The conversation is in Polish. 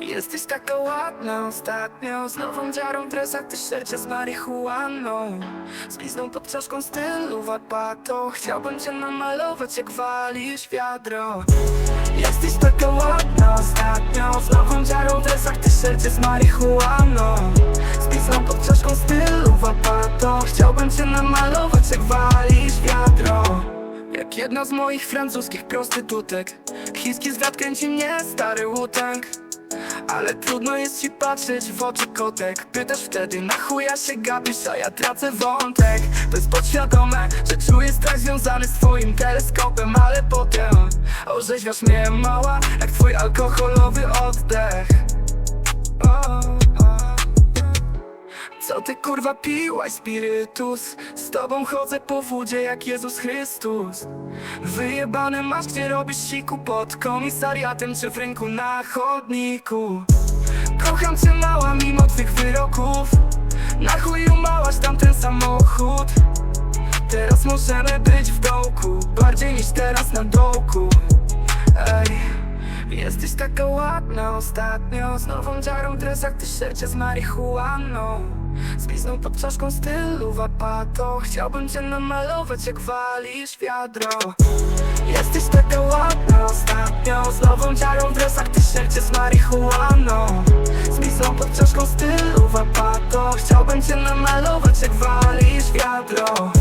Jesteś taka ładna ostatnio Z nową dziarą w dresach, ty szercie z marihuaną. Blizną pod czaszką stylu wapato Chciałbym cię namalować jak walisz wiadro. Jesteś taka ładna ostatnio Z nową dziarą w dresach, ty szercie z marihuaną. Blizną pod czaszką stylu wapato Chciałbym cię namalować jak walisz wiadro. Jak jedna z moich francuskich prostytutek. Chiński zwiat kręci mnie stary łutęg ale trudno jest ci patrzeć w oczy kotek. Pytasz wtedy na chuja się gapisz, a ja tracę wątek. To jest podświadome, że czuję strach związany z twoim teleskopem Ale potem orzeźwiasz mnie mała Jak twój alkoholowy oddech ty kurwa piłaś spirytus? Z tobą chodzę po wódzie jak Jezus Chrystus. Wyjebane masz gdzie robisz siku pod komisariatem czy w rynku na chodniku. Kocham cię mała mimo twych wyroków. Na chuju małaś tamten samochód. Teraz możemy być w dołku Bardziej niż teraz na dołku Jesteś taka ładna ostatnio Z nową dziarą w dresach, ty szercie z marihuaną. Z blizną pod czaszką stylu wapato. Chciałbym cię namalować jak walisz wiadro. Jesteś taka ładna ostatnio Z nową dziarą w dresach, ty szercie z marihuaną. Z blizną pod czaszką stylu wapato. Chciałbym cię namalować jak walisz wiadro